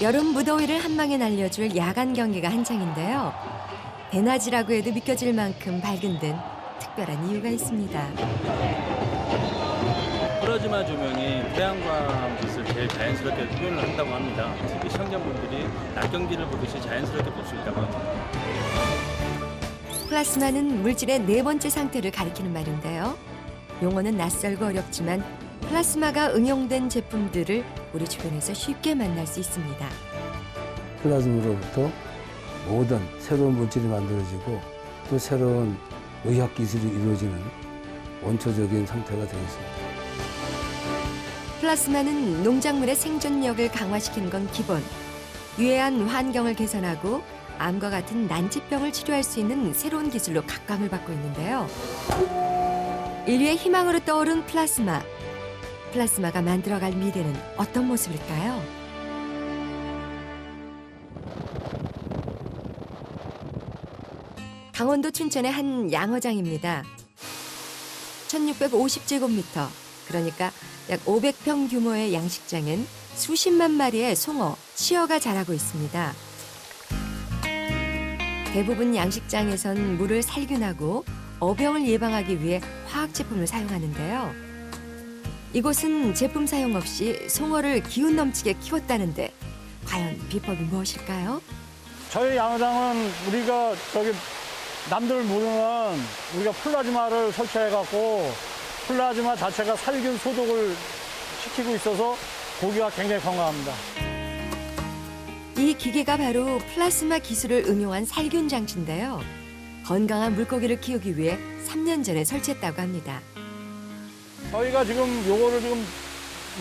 여름 무더위를 한 방에 날려줄 야간 경기가 한창인데요. 대낮이라고 해도 믿겨질 만큼 밝은 데는 특별한 이유가 있습니다. 플라즈마 조명이 태양광 빛을 제일 자연스럽게 표현을 한다고 합니다. 특히 시청자분들이 낮 경기를 보듯이 자연스럽게 볼 수 있다고 합니다. 플라스마는 물질의 네 번째 상태를 가리키는 말인데요. 용어는 낯설고 어렵지만 플라스마가 응용된 제품들을 우리 주변에서 쉽게 만날 수 있습니다. 플라즈마로부터 모든 새로운 물질이 만들어지고 또 새로운 의학 기술이 이루어지는 원초적인 상태가 되겠습니다. 플라스마는 농작물의 생존력을 강화시키는 건 기본. 유해한 환경을 개선하고 암과 같은 난치병을 치료할 수 있는 새로운 기술로 각광을 받고 있는데요. 인류의 희망으로 떠오른 플라스마. 플라스마가 만들어갈 미래는 어떤 모습일까요? 강원도 춘천의 한 양어장입니다. 1650제곱미터, 그러니까 약 500평 규모의 양식장엔 수십만 마리의 송어, 치어가 자라고 있습니다. 대부분 양식장에선 물을 살균하고 어병을 예방하기 위해 화학 제품을 사용하는데요. 이곳은 제품 사용 없이 송어를 기운 넘치게 키웠다는데 과연 비법이 무엇일까요? 저희 양어장은 우리가 저기 남들 모르는 우리가 플라즈마를 설치해갖고 플라즈마 자체가 살균 소독을 시키고 있어서 고기가 굉장히 건강합니다. 이 기계가 바로 플라스마 기술을 응용한 살균 장치인데요. 건강한 물고기를 키우기 위해 3년 전에 설치했다고 합니다. 저희가 지금 요거를 지금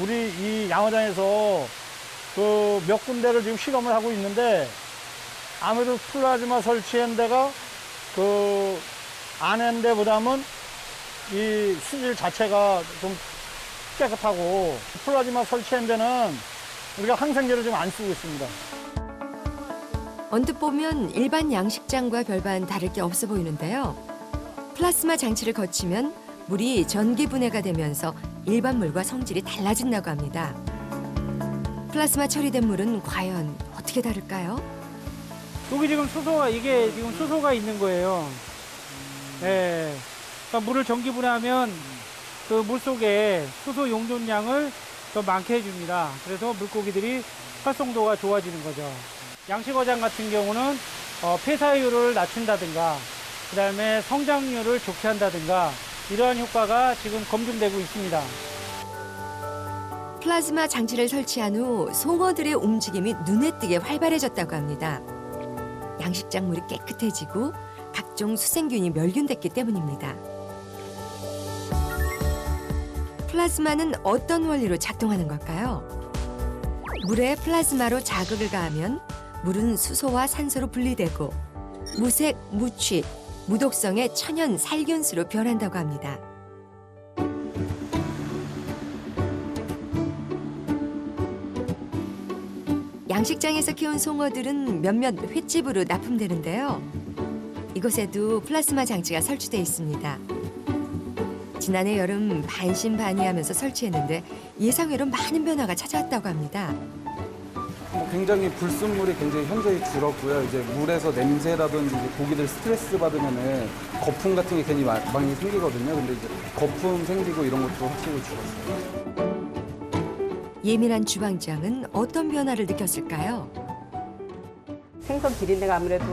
우리 이 양어장에서 그 몇 군데를 지금 시험을 하고 있는데 아무래도 플라즈마 설치한 데가 그 안한 데보다는 이 수질 자체가 좀 깨끗하고 플라즈마 설치한 데는 우리가 항생제를 좀 안 쓰고 있습니다. 언뜻 보면 일반 양식장과 별반 다를 게 없어 보이는데요. 플라스마 장치를 거치면 물이 전기 분해가 되면서 일반 물과 성질이 달라진다고 합니다. 플라스마 처리된 물은 과연 어떻게 다를까요? 여기 지금 수소가 이게 지금 수소가 있는 거예요. 예. 그러니까 물을 전기 분해하면 그 물 속에 수소 용존량을 더 많게 해줍니다. 그래서 물고기들이 활성도가 좋아지는 거죠. 양식어장 같은 경우는 어, 폐사율을 낮춘다든가, 그 다음에 성장률을 좋게 한다든가, 이러한 효과가 지금 검증되고 있습니다. 플라즈마 장치를 설치한 후 송어들의 움직임이 눈에 띄게 활발해졌다고 합니다. 양식장 물이 깨끗해지고 각종 수생균이 멸균됐기 때문입니다. 플라즈마는 어떤 원리로 작동하는 걸까요? 물에 플라즈마로 자극을 가하면 물은 수소와 산소로 분리되고 무색, 무취, 무독성의 천연 살균수로 변한다고 합니다. 양식장에서 키운 송어들은 몇몇 횟집으로 납품되는데요. 이곳에도 플라스마 장치가 설치돼 있습니다. 지난해 여름 반신반의하면서 설치했는데 예상외로 많은 변화가 찾아왔다고 합니다. 굉장히 불순물이 굉장히 현저히 줄었고요. 이제 물에서 냄새라든지 이제 고기들 스트레스 받으면은 거품 같은 게 괜히 마- 많이 생기거든요. 근데 이제 거품 생기고 이런 것도 확실히 줄었어요. 예민한 주방장은 어떤 변화를 느꼈을까요? 생선 비린내가 아무래도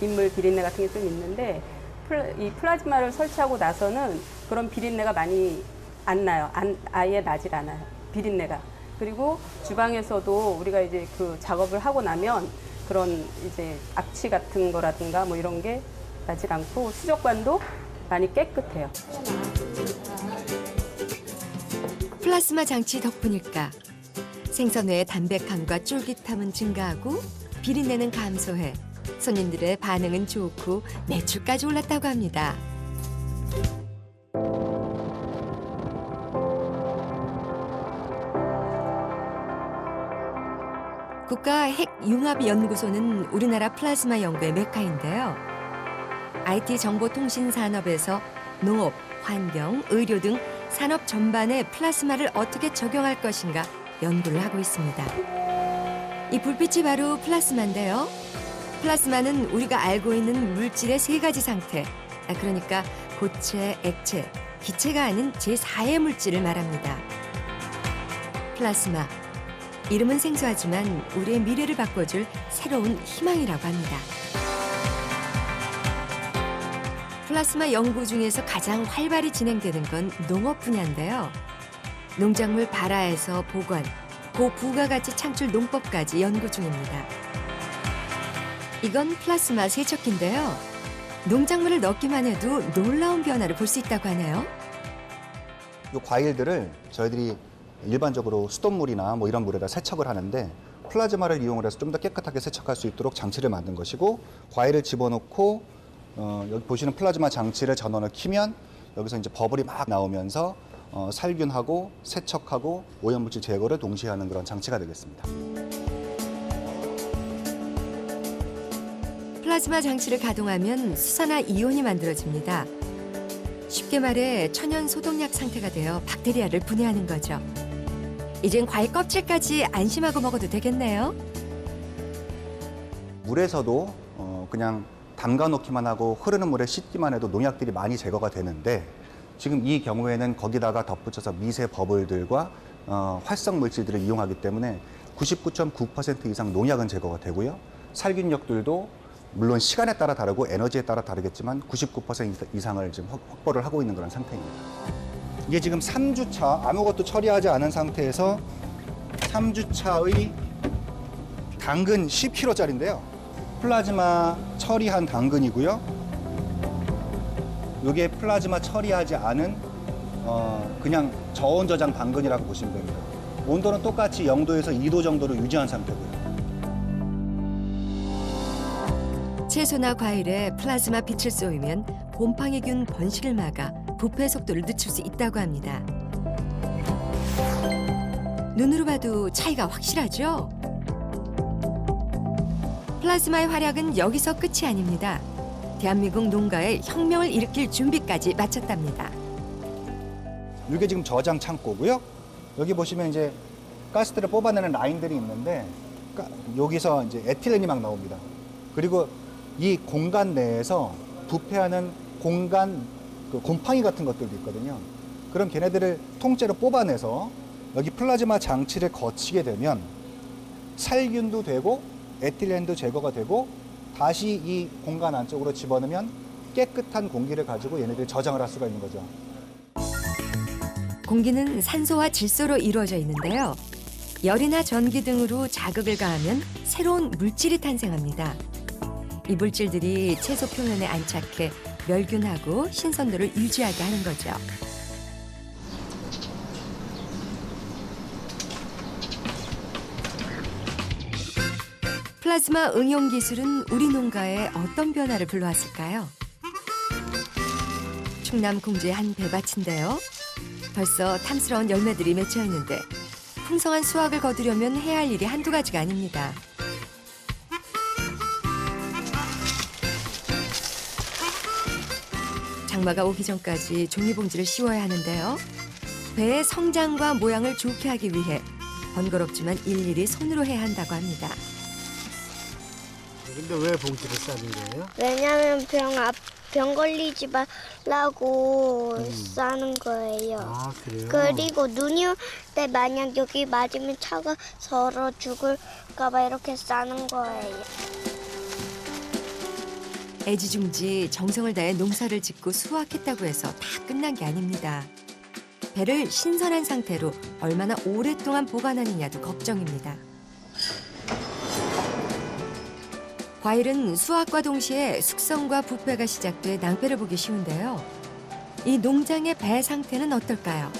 민물 비린내 같은 게 좀 있는데 플라- 이 플라즈마를 설치하고 나서는 그런 비린내가 많이 안 나요. 안, 아예 나질 않아요. 비린내가. 그리고 주방에서도 우리가 이제 그 작업을 하고 나면 그런 이제 악취 같은 거라든가 뭐 이런 게 나질 않고 수족관도 많이 깨끗해요. 플라스마 장치 덕분일까? 생선 회의 담백함과 쫄깃함은 증가하고 비린내는 감소해 손님들의 반응은 좋고 매출까지 올랐다고 합니다. 국가 핵융합연구소는 우리나라 플라즈마 연구의 메카인데요. IT 정보통신 산업에서 농업, 환경, 의료 등 산업 전반에 플라스마를 어떻게 적용할 것인가 연구를 하고 있습니다. 이 불빛이 바로 플라스마인데요. 플라스마는 우리가 알고 있는 물질의 세 가지 상태, 아, 그러니까 고체, 액체, 기체가 아닌 제4의 물질을 말합니다. 플라스마. 이름은 생소하지만 우리의 미래를 바꿔줄 새로운 희망이라고 합니다. 플라스마 연구 중에서 가장 활발히 진행되는 건 농업 분야인데요. 농작물 발화에서 보관, 고부가가치 창출 농법까지 연구 중입니다. 이건 플라스마 세척기인데요. 농작물을 넣기만 해도 놀라운 변화를 볼 수 있다고 하네요. 이 과일들을 저희들이 일반적으로 수돗물이나 뭐 이런 물에다 세척을 하는데 플라즈마를 이용을 해서 좀 더 깨끗하게 세척할 수 있도록 장치를 만든 것이고 과일을 집어넣고 어, 여기 보시는 플라즈마 장치를 전원을 키면 여기서 이제 버블이 막 나오면서 어, 살균하고 세척하고 오염물질 제거를 동시에 하는 그런 장치가 되겠습니다. 플라즈마 장치를 가동하면 수산화 이온이 만들어집니다. 쉽게 말해 천연 소독약 상태가 되어 박테리아를 분해하는 거죠. 이젠 과일 껍질까지 안심하고 먹어도 되겠네요. 물에서도 어, 그냥 담가 놓기만 하고 흐르는 물에 씻기만 해도 농약들이 많이 제거가 되는데 지금 이 경우에는 거기다가 덧붙여서 미세 버블들과 어, 활성 물질들을 이용하기 때문에 99.9% 이상 농약은 제거가 되고요. 살균력들도 물론 시간에 따라 다르고 에너지에 따라 다르겠지만 99% 이상을 지금 확- 확보를 하고 있는 그런 상태입니다. 이게 지금 3주차 아무것도 처리하지 않은 상태에서 3주차의 당근 10kg짜리인데요. 플라즈마 처리한 당근이고요. 이게 플라즈마 처리하지 않은 어, 그냥 저온 저장 당근이라고 보시면 됩니다. 온도는 똑같이 0도에서 2도 정도로 유지한 상태고요. 채소나 과일에 플라즈마 빛을 쏘이면 곰팡이균 번식을 막아 부패 속도를 늦출 수 있다고 합니다. 눈으로 봐도 차이가 확실하죠? 플라즈마의 활약은 여기서 끝이 아닙니다. 대한민국 농가에 혁명을 일으킬 준비까지 마쳤답니다. 이게 지금 저장 창고고요. 여기 보시면 이제 가스들을 뽑아내는 라인들이 있는데 까- 여기서 이제 에틸렌이 막 나옵니다. 그리고 이 공간 내에서 부패하는 공간 그 곰팡이 같은 것들도 있거든요. 그럼 걔네들을 통째로 뽑아내서 여기 플라즈마 장치를 거치게 되면 살균도 되고 에틸렌도 제거가 되고 다시 이 공간 안쪽으로 집어넣으면 깨끗한 공기를 가지고 얘네들이 저장을 할 수가 있는 거죠. 공기는 산소와 질소로 이루어져 있는데요. 열이나 전기 등으로 자극을 가하면 새로운 물질이 탄생합니다. 이 물질들이 채소 표면에 안착해 멸균하고 신선도를 유지하게 하는 거죠. 플라즈마 응용 기술은 우리 농가에 어떤 변화를 불러왔을까요? 충남 공주의 한 배밭인데요. 벌써 탐스러운 열매들이 맺혀 있는데 풍성한 수확을 거두려면 해야 할 일이 한두 가지가 아닙니다. 장마가 오기 전까지 종이봉지를 씌워야 하는데요. 배의 성장과 모양을 좋게 하기 위해 번거롭지만 일일이 손으로 해야 한다고 합니다. 근데 왜 봉지를 싸는 거예요? 왜냐면 병, 앞, 병 걸리지 말라고 싸는 거예요. 아 그래요? 그리고 눈이 올 때 만약 여기 맞으면 차가 서러 죽을까봐 이렇게 싸는 거예요. 애지중지 정성을 다해 농사를 짓고 수확했다고 해서 다 끝난 게 아닙니다. 배를 신선한 상태로 얼마나 오랫동안 보관하느냐도 걱정입니다. 과일은 수확과 동시에 숙성과 부패가 시작돼 낭패를 보기 쉬운데요. 이 농장의 배 상태는 어떨까요?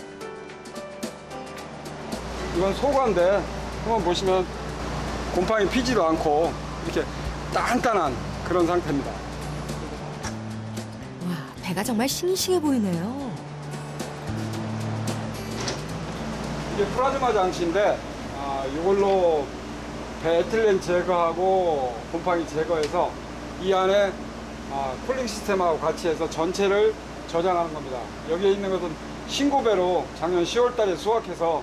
이건 소과인데 한번 보시면 곰팡이 피지도 않고 이렇게 단단한 그런 상태입니다. 와, 배가 정말 싱싱해 보이네요. 이게 플라즈마 장치인데 아, 이걸로 배 에틸렌 제거하고 곰팡이 제거해서 이 안에 아, 쿨링 시스템하고 같이 해서 전체를 저장하는 겁니다. 여기에 있는 것은 신고배로 작년 10월 달에 수확해서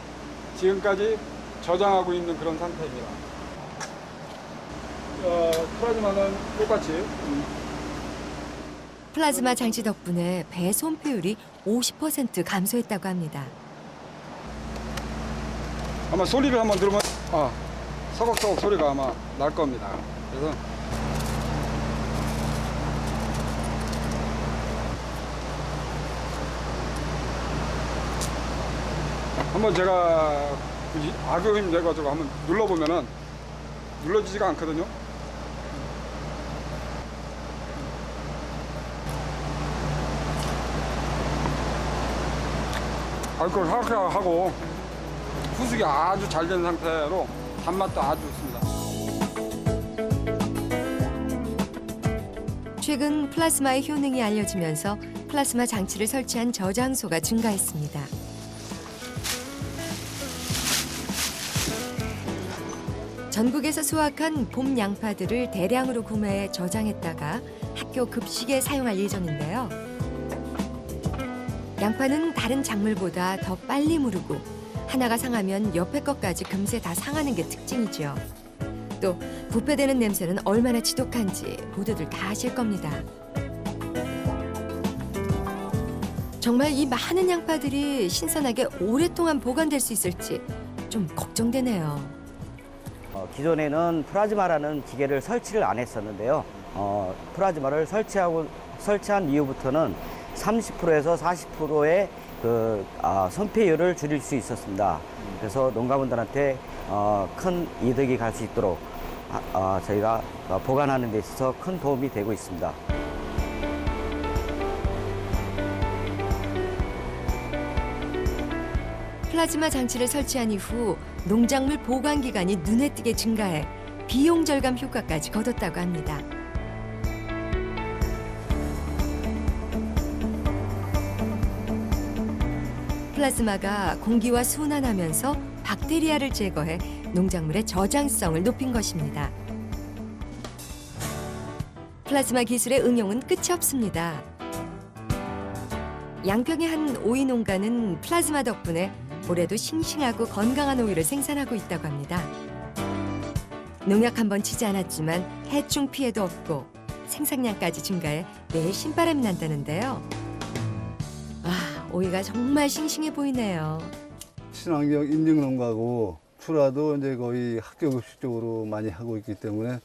지금까지 저장하고 있는 그런 상태입니다. 어, 플라즈마는 똑같이 음, 플라즈마 장치 덕분에 배 손폐율이 50% 감소했다고 합니다. 아마 소리를 한번 들으면 아, 서걱서걱 소리가 아마 날 겁니다. 그래서 한번 제가 굳이 악의 힘 내가지고 한번 눌러보면은 눌러지지가 않거든요. 알코올 하고 후숙이 아주 잘 된 상태로 단맛도 아주 좋습니다. 최근 플라즈마의 효능이 알려지면서 플라즈마 장치를 설치한 저장소가 증가했습니다. 전국에서 수확한 봄 양파들을 대량으로 구매해 저장했다가 학교 급식에 사용할 예정인데요. 양파는 다른 작물보다 더 빨리 무르고 하나가 상하면 옆에 것까지 금세 다 상하는 게 특징이죠. 또 부패되는 냄새는 얼마나 지독한지 모두들 다 아실 겁니다. 정말 이 많은 양파들이 신선하게 오랫동안 보관될 수 있을지 좀 걱정되네요. 어, 기존에는 플라즈마라는 기계를 설치를 안 했었는데요. 어, 플라즈마를 설치하고 설치한 이후부터는 30%에서 40%의 그 아, 선폐율을 줄일 수 있었습니다. 그래서 농가분들한테 어, 큰 이득이 갈 수 있도록 아, 아, 저희가 어, 보관하는 데 있어서 큰 도움이 되고 있습니다. 플라즈마 장치를 설치한 이후 농작물 보관 기간이 눈에 띄게 증가해 비용 절감 효과까지 거뒀다고 합니다. 플라즈마가 공기와 순환하면서 박테리아를 제거해 농작물의 저장성을 높인 것입니다. 플라즈마 기술의 응용은 끝이 없습니다. 양평의 한 오이 농가는 플라즈마 덕분에 올해도 싱싱하고 건강한 오이를 생산하고 있다고 합니다. 농약 한 번 치지 않았지만 해충 피해도 없고 생산량까지 증가해 매일 신바람이 난다는데요. 아, 오이가 정말 싱싱해 보이네요. 친환경 인증 농가고 출하도 이제 거의 학교 급식 쪽으로 많이 하고 있기 때문에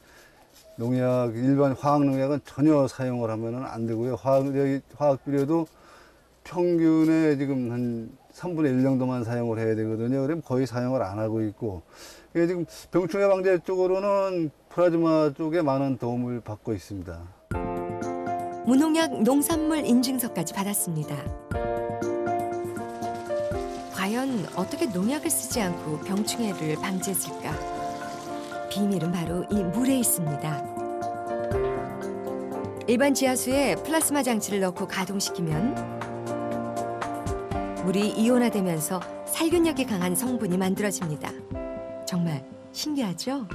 농약 일반 화학 농약은 전혀 사용을 하면은 안 되고요. 화학 화학 비료도 평균에 지금 한 3분의 1 정도만 사용을 해야 되거든요. 그럼 거의 사용을 안 하고 있고 이게 지금 병충해 방제 쪽으로는 플라즈마 쪽에 많은 도움을 받고 있습니다. 무농약 농산물 인증서까지 받았습니다. 과연 어떻게 농약을 쓰지 않고 병충해를 방지했을까? 비밀은 바로 이 물에 있습니다. 일반 지하수에 플라스마 장치를 넣고 가동시키면 물이 이온화되면서 살균력이 강한 성분이 만들어집니다. 정말 신기하죠?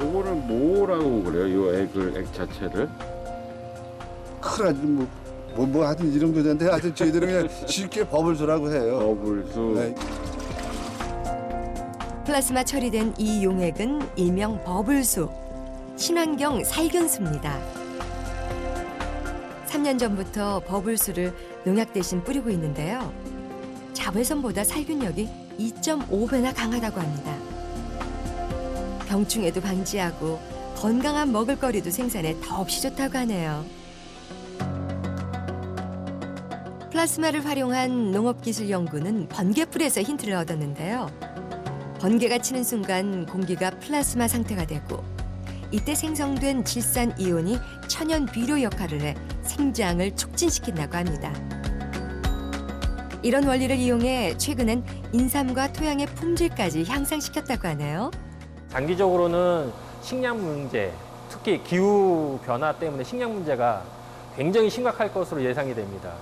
요거를 뭐라고 그래요? 요 액을 액 자체를? 큰아주 뭐, 뭐, 뭐 하여튼 이름도 되는데 하여튼 저희들은 그냥 쉽게 버블수라고 해요. 버블수. 네. 플라스마 처리된 이 용액은 일명 버블수, 친환경 살균수입니다. 3년 전부터 버블수를 농약 대신 뿌리고 있는데요. 자외선보다 살균력이 2.5배나 강하다고 합니다. 병충해도 방지하고 건강한 먹을거리도 생산에 더없이 좋다고 하네요. 플라스마를 활용한 농업기술 연구는 번개불에서 힌트를 얻었는데요. 번개가 치는 순간 공기가 플라스마 상태가 되고 이때 생성된 질산 이온이 천연 비료 역할을 해 생장을 촉진시킨다고 합니다. 이런 원리를 이용해 최근엔 인삼과 토양의 품질까지 향상시켰다고 하네요. 장기적으로는 식량 문제, 특히 기후 변화 때문에 식량 문제가 굉장히 심각할 것으로 예상이 됩니다.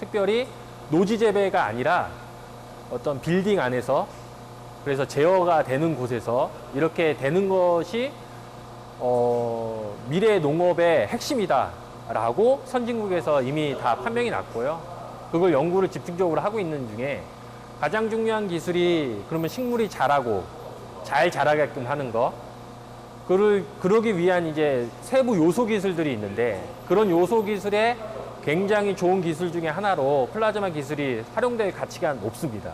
특별히 노지 재배가 아니라 어떤 빌딩 안에서 그래서 제어가 되는 곳에서 이렇게 되는 것이 어, 미래 농업의 핵심이다라고 선진국에서 이미 다 판명이 났고요. 그걸 연구를 집중적으로 하고 있는 중에 가장 중요한 기술이 그러면 식물이 자라고 잘 자라게끔 하는 거 그를 그러기 위한 이제 세부 요소 기술들이 있는데 그런 요소 기술에 굉장히 좋은 기술 중에 하나로 플라즈마 기술이 활용될 가치가 높습니다.